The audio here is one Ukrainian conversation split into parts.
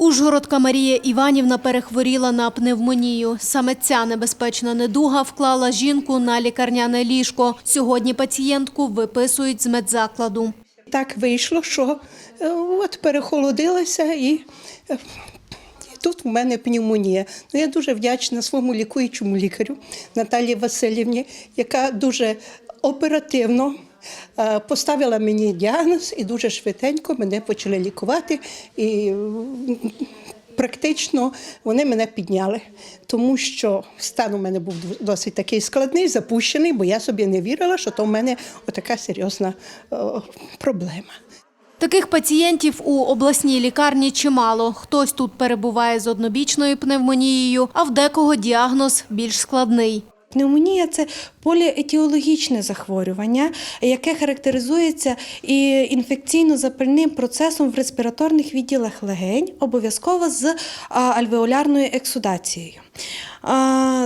Ужгородка Марія Іванівна перехворіла на пневмонію. Саме ця небезпечна недуга вклала жінку на лікарняне ліжко. Сьогодні пацієнтку виписують з медзакладу. Так вийшло, що е, от перехолодилася і, е, тут у мене пневмонія. Ну, я дуже вдячна своєму лікуючому лікарю Наталії Васильівні, яка дуже оперативно поставила мені діагноз і дуже швиденько мене почали лікувати. І практично вони мене підняли, тому що стан у мене був досить такий складний, запущений, бо я собі не вірила, що то в мене отака серйозна е, проблема. Таких пацієнтів у обласній лікарні чимало. Хтось тут перебуває з однобічною пневмонією, а в декого діагноз більш складний. Пневмонія це поліетіологічне захворювання, яке характеризується і інфекційно-запальним процесом в респіраторних відділах легень, обов'язково з альвеолярною ексудацією.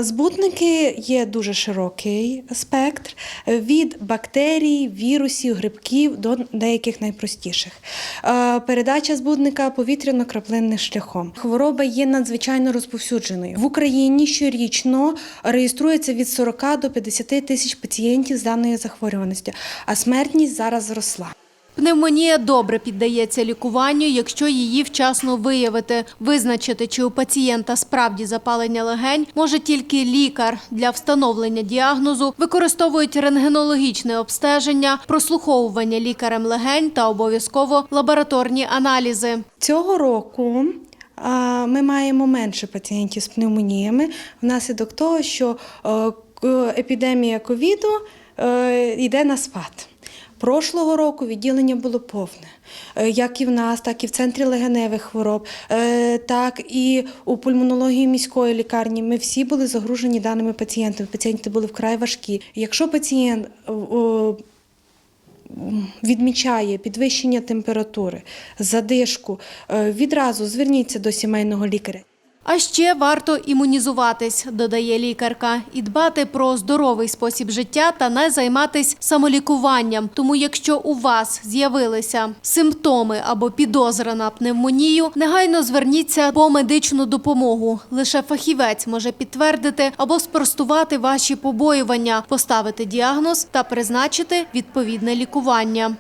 Збутники є дуже широкий спектр від бактерій, вірусів, грибків до деяких найпростіших. Передача збудника повітряно-краплинним шляхом. Хвороба є надзвичайно розповсюдженою. В Україні щорічно реєструється від 40 до 50 тисяч пацієнтів з даною захворюваністю, а смертність зараз зросла. Пневмонія добре піддається лікуванню, якщо її вчасно виявити. Визначити, чи у пацієнта справді запалення легень, може тільки лікар. Для встановлення діагнозу використовують рентгенологічне обстеження, прослуховування лікарем легень та обов'язково лабораторні аналізи. Цього року ми маємо менше пацієнтів з пневмоніями внаслідок того, що е, епідемія ковіду е, йде на спад. Прошлого року відділення було повне, Е, як і в нас, так і в центрі легеневих хвороб, е, так і у пульмонології міської лікарні. Ми всі були загружені даними пацієнтами. Пацієнти були вкрай важкі. Якщо пацієнт е, відмічає підвищення температури, задишку, відразу зверніться до сімейного лікаря. А ще варто імунізуватись, додає лікарка, і дбати про здоровий спосіб життя та не займатись самолікуванням. Тому, якщо у вас з'явилися симптоми або підозра на пневмонію, негайно зверніться по медичну допомогу. Лише фахівець може підтвердити або спростувати ваші побоювання, поставити діагноз та призначити відповідне лікування.